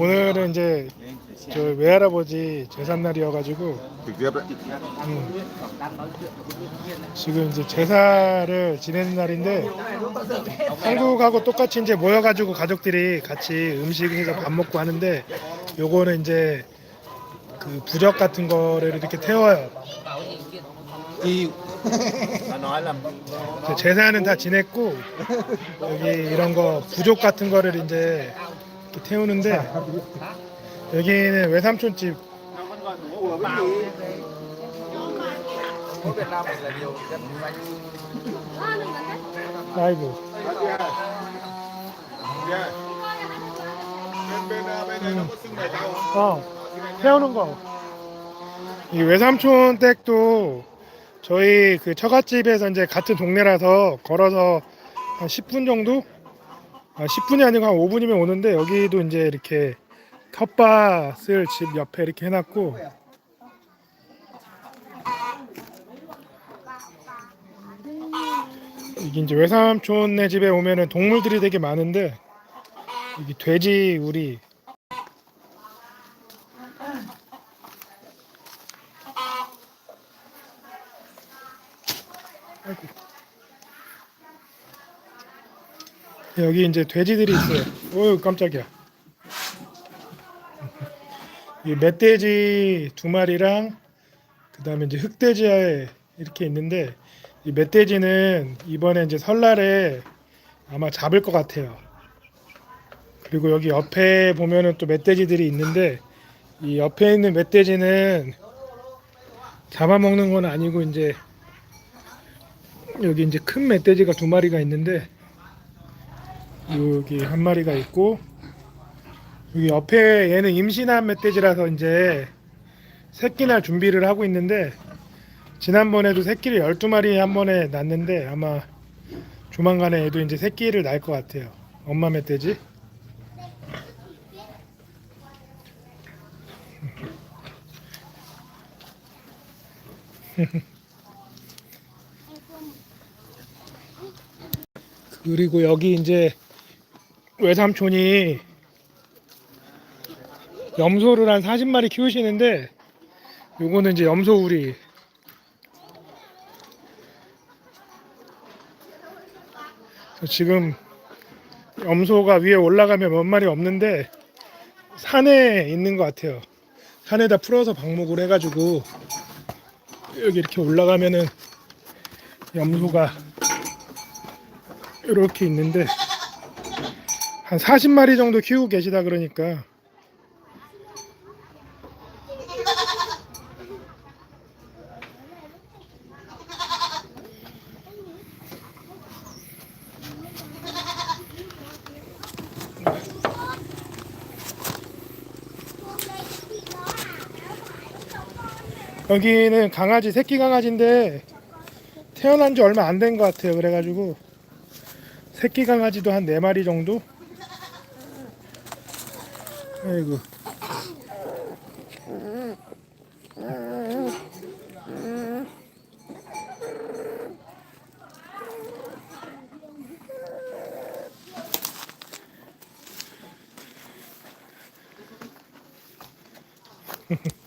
오늘은 이제 저 외할아버지 제삿날이어가지고 음. 지금 이제 제사를 지내는 날인데 한국하고 똑같이 이제 모여가지고 가족들이 같이 음식해서 밥 먹고 하는데 요거는 이제 그 부적 같은 거를 이렇게 태워요. 이제 제사는 다 지냈고 여기 이런 거 부족 같은 거를 이제 태우는데 여기는 외삼촌 집 không? 어 태우는 거. 이 외삼촌 댁도 저희 그 처갓집에서 이제 같은 동네라서 걸어서 한 10분 정도? 아, 10분이 아니고 한 5분이면 오는데 여기도 이제 이렇게 텃밭을 집 옆에 이렇게 해놨고 이게 이제 외삼촌네 집에 오면은 동물들이 되게 많은데 이게 돼지 우리 여기 이제 돼지들이 있어요. 어유 깜짝이야. 이 멧돼지 두 마리랑 그다음에 이제 흑돼지에 이렇게 있는데 이 멧돼지는 이번에 이제 설날에 아마 잡을 것 같아요. 그리고 여기 옆에 보면은 또 멧돼지들이 있는데 이 옆에 있는 멧돼지는 잡아먹는 건 아니고 이제 여기 이제 큰 멧돼지가 두 마리가 있는데 여기 한 마리가 있고 여기 옆에 얘는 임신한 멧돼지라서 이제 새끼 날 준비를 하고 있는데 지난번에도 새끼를 12마리 한 번에 낳는데 아마 조만간에 얘도 이제 새끼를 낳을 것 같아요. 엄마 멧돼지. 그리고 여기 이제 외삼촌이 염소를 한 40마리 키우시는데 요거는 이제 염소 우리. 지금 염소가 위에 올라가면 몇 마리 없는데 산에 있는 것 같아요. 산에다 풀어서 방목을 해가지고 여기 이렇게 올라가면은 염소가 이렇게 있는데 한 40마리 정도 키우고 계시다 그러니까. 여기는 강아지 새끼 강아지인데 태어난 지 얼마 안 된 것 같아요. 그래가지고 새끼 강아지도 한네 마리 정도 아이고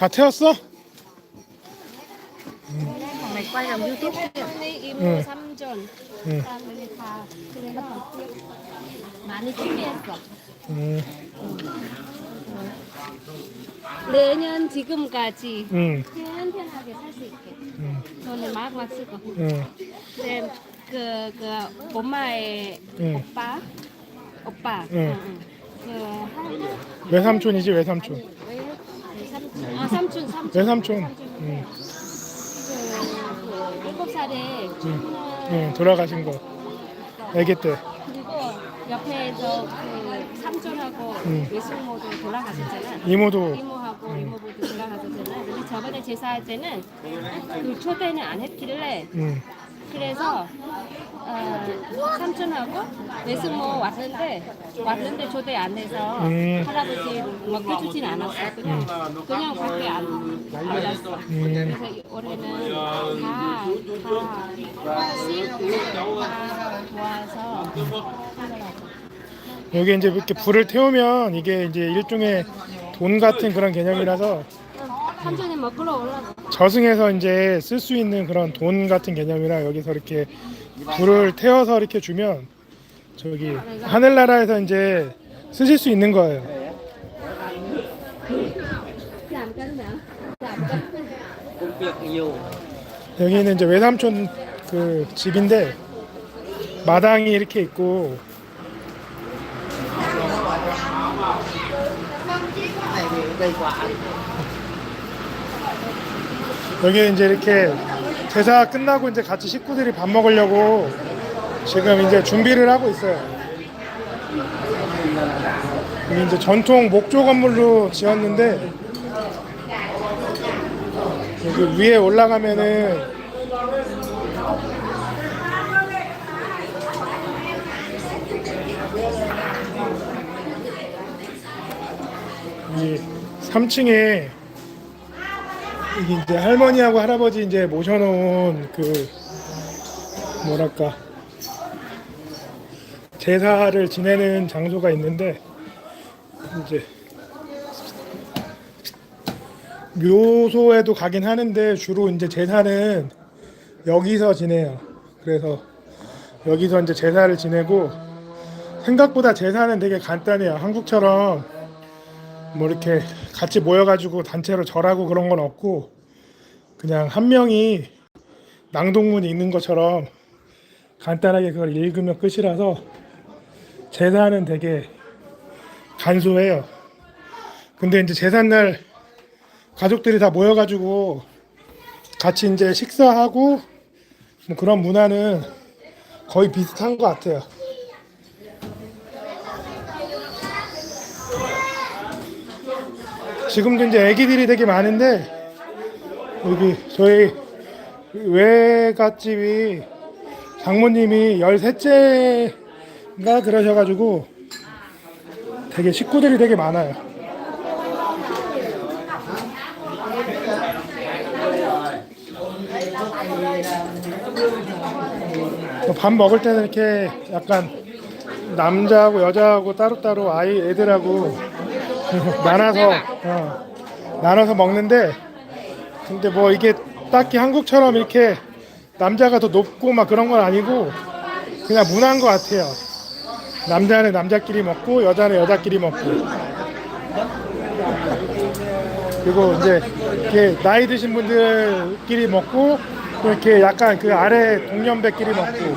다 태웠어? mày quay làm youtube đi im 응. 삼전 응. family car 그래서 많이 준비했어 음, 내년 지금까지 응, 편편하게 살 수 있게 응, 돈을 막막 쓰고 그, 그 엄마의 응. 오빠 오빠 응. 응, 응. 그 한- 외삼촌이지 외삼촌 아 삼촌 삼촌 외삼촌 삼촌. 응, 그, 그 일곱 살에 응, 돌아가신 거 애기 때 그리고 옆에서 그 삼촌하고 응. 외숙모도 돌아가셨잖아. 이모도 이모하고 응. 이모부도 돌아가셨잖아. 근데 저번에 제사할 때는 그 초대는 안 했길래 응, 그래서 어, 삼촌하고 외숙모 왔는데 왔는데 초대 안 해서 음. 할아버지 먹여주진 않았어. 그냥 그냥 밖에 안 앉았어. 음. 그래서 올해는 다다다 모아서 하느라고. 여기 이제 이렇게 불을 태우면 이게 이제 일종의 돈 같은 그런 개념이라서 삼촌이 먹으러 올라가. 저승에서 이제 쓸 수 있는 그런 돈 같은 개념이라 여기서 이렇게 불을 태워서 이렇게 주면 저기 하늘나라에서 이제 쓰실 수 있는 거예요. 여기는 이제 외삼촌 그 집인데 마당이 이렇게 있고 여기 이제 이렇게 제사 끝나고 이제 같이 식구들이 밥 먹으려고 지금 이제 준비를 하고 있어요. 이제 전통 목조 건물로 지었는데 여기 위에 올라가면은 이 3층에 이게 이제 할머니하고 할아버지 이제 모셔놓은 그 뭐랄까 제사를 지내는 장소가 있는데 이제 묘소에도 가긴 하는데 주로 이제 제사는 여기서 지내요. 그래서 여기서 이제 제사를 지내고 생각보다 제사는 되게 간단해요. 한국처럼 뭐 이렇게 같이 모여가지고 단체로 절하고 그런 건 없고 그냥 한 명이 낭독문 읽는 것처럼 간단하게 그걸 읽으면 끝이라서 제사는 되게 간소해요. 근데 이제 제삿날 가족들이 다 모여가지고 같이 이제 식사하고 뭐 그런 문화는 거의 비슷한 것 같아요. 지금도 이제 아기들이 되게 많은데 여기 저희 외갓집이 장모님이 13째인가 그러셔가지고 되게 식구들이 되게 많아요. 밥 먹을 때는 이렇게 약간 남자하고 여자하고 따로따로 아이 애들하고 나눠서 어, 나눠서 먹는데 근데 뭐 이게 딱히 한국처럼 이렇게 남자가 더 높고 막 그런 건 아니고 그냥 문화인 것 같아요. 남자는 남자끼리 먹고 여자는 여자끼리 먹고. 그리고 이제 이렇게 나이 드신 분들끼리 먹고 또 이렇게 약간 그 아래 동년배끼리 먹고